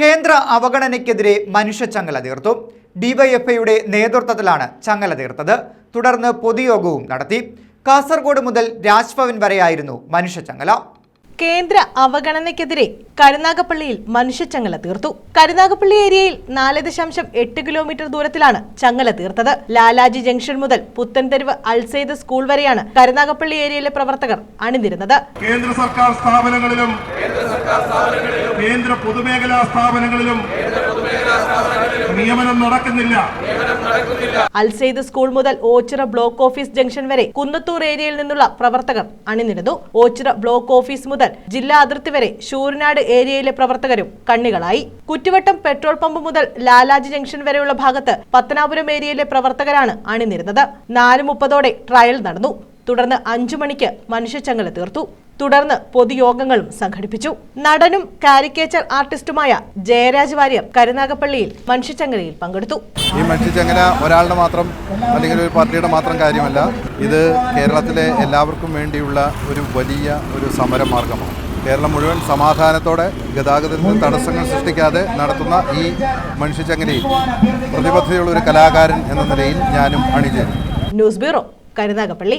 കേന്ദ്ര അവഗണനയ്ക്കെതിരെ മനുഷ്യച്ചങ്ങല തീർത്തു. ഡിവൈഎഫ്ഐയുടെ നേതൃത്വത്തിലാണ് ചങ്ങല തീർത്തത്. തുടർന്ന് പൊതുയോഗവും നടത്തി. കാസർഗോഡ് മുതൽ രാജ്ഭവൻ വരെയായിരുന്നു മനുഷ്യച്ചങ്ങല കേന്ദ്ര അവഗണനയ്ക്കെതിരെ കരുനാഗപ്പള്ളിയിൽ മനുഷ്യച്ചങ്ങല തീർത്തു. കരുനാഗപ്പള്ളി ഏരിയയിൽ നാല് ദശാംശം എട്ട് കിലോമീറ്റർ ദൂരത്തിലാണ് ചങ്ങല തീർത്തത്. ലാലാജി ജംഗ്ഷൻ മുതൽ പുത്തൻതെരുവ് അൾസെയ്ദ് സ്കൂൾ വരെയാണ് കരുനാഗപ്പള്ളി ഏരിയയിലെ പ്രവർത്തകർ അണിനിരുന്നത്. കേന്ദ്ര സർക്കാർ സ്ഥാപനങ്ങളിലും കേന്ദ്ര പൊതുമേഖലാ സ്ഥാപനങ്ങളിലും നിയമനം നടക്കുന്നില്ല. അൽസെയ്ദ് സ്കൂൾ മുതൽ ഓച്ചിറ ബ്ലോക്ക് ഓഫീസ് ജംഗ്ഷൻ വരെ കുന്നത്തൂർ ഏരിയയിൽ നിന്നുള്ള പ്രവർത്തകർ അണിനിരുന്നു. ഓച്ചിറ ബ്ലോക്ക് ഓഫീസ് മുതൽ ജില്ലാ അതിർത്തി വരെ ശൂരനാട് ഏരിയയിലെ പ്രവർത്തകരും കണ്ണികളായി. കുറ്റുവട്ടം പെട്രോൾ പമ്പ് മുതൽ ലാലാജി ജംഗ്ഷൻ വരെയുള്ള ഭാഗത്ത് പത്തനാപുരം ഏരിയയിലെ പ്രവർത്തകരാണ് അണിനിരുന്നത്. നാല് മുപ്പതോടെ ട്രയൽ നടന്നു. തുടർന്ന് അഞ്ചു മണിക്ക് മനുഷ്യച്ചങ്ങല തീർത്തു. തുടർന്ന് പൊതുയോഗങ്ങളും സംഘടിപ്പിച്ചു. നടനും കാരിക്കേച്ചർ ആർട്ടിസ്റ്റുമായ ജയരാജ് വാര്യർ കരുനാഗപ്പള്ളിയിൽ മനുഷ്യച്ചങ്ങലയിൽ പങ്കെടുത്തു. ഈ മനുഷ്യച്ചങ്ങല ഒരാളുടെ മാത്രം അല്ലെങ്കിൽ ഒരു പാർട്ടിയുടെ മാത്രം കാര്യമല്ല. ഇത് കേരളത്തിലെ എല്ലാവർക്കും വേണ്ടിയുള്ള ഒരു വലിയ ഒരു സമരമാർഗമാണ്. കേരളം മുഴുവൻ സമാധാനത്തോടെ ഗതാഗതത്തിന് തടസ്സങ്ങൾ സൃഷ്ടിക്കാതെ നടത്തുന്ന ഈ മനുഷ്യച്ചങ്ങലയിൽ പ്രതിബദ്ധതയുള്ള ഒരു കലാകാരൻ എന്ന നിലയിൽ ഞാനും അണിചേരും ന്യൂസ് ബ്യൂറോ കരുനാഗപ്പള്ളി.